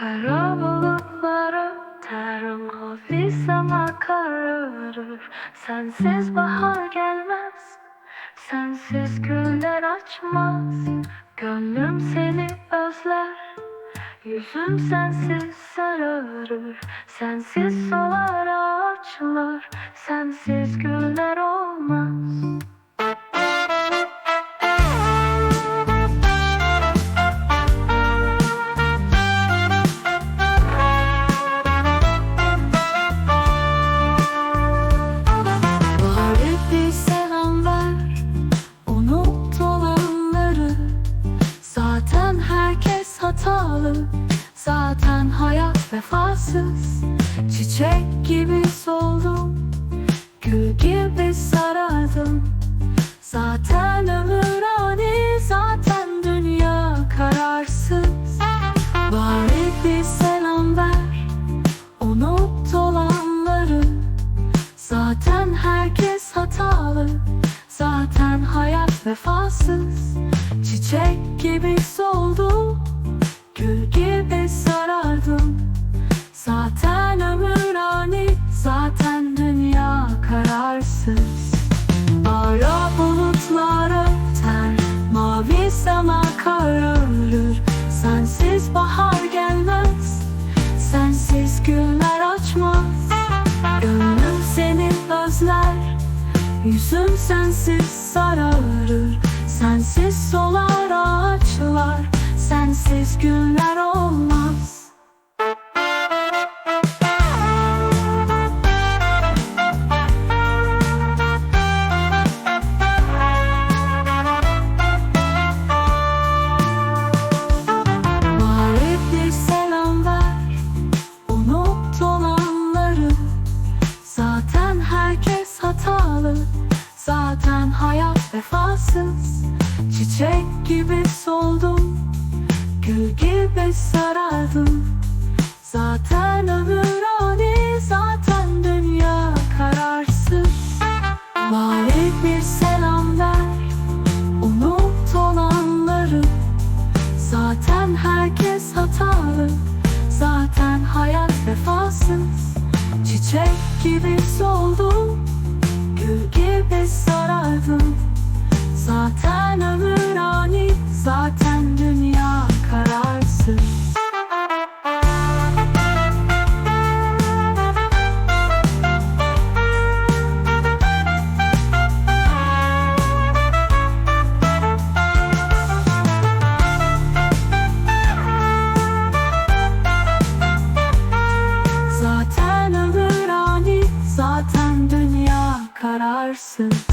Kara bulutları terim hafif ama kararır. Sensiz bahar gelmez Sensiz güller açmaz. Gönlüm seni özler Yüzüm sensiz sararır. Sensiz solar ağaçlar Sensiz güller olmaz hatalı. Zaten hayat vefasız. Çiçek gibi soldum Gül gibi sarardım Zaten ömür ani Zaten dünya kararsız. Bari bir selam ver Unut olanları. Zaten herkes hatalı. Zaten hayat vefasız. Çiçek gibi soldu Sensiz bahar gelmez Sensiz güller açmaz. Gönlüm seni özler Yüzüm sensiz sararır. Sensiz solar ağaçlar Sensiz günler olmaz hatalı Zaten hayat vefasız. Çiçek gibi soldum. Gül gibi sarardım. Zaten ömür ani Zaten dünya kararsız. Bari bir selam ver Unut olanları. Zaten herkes hatalı. Zaten hayat vefasız. Çiçek gibi soldum Gül gibi sarardım. Zaten ömür Zaten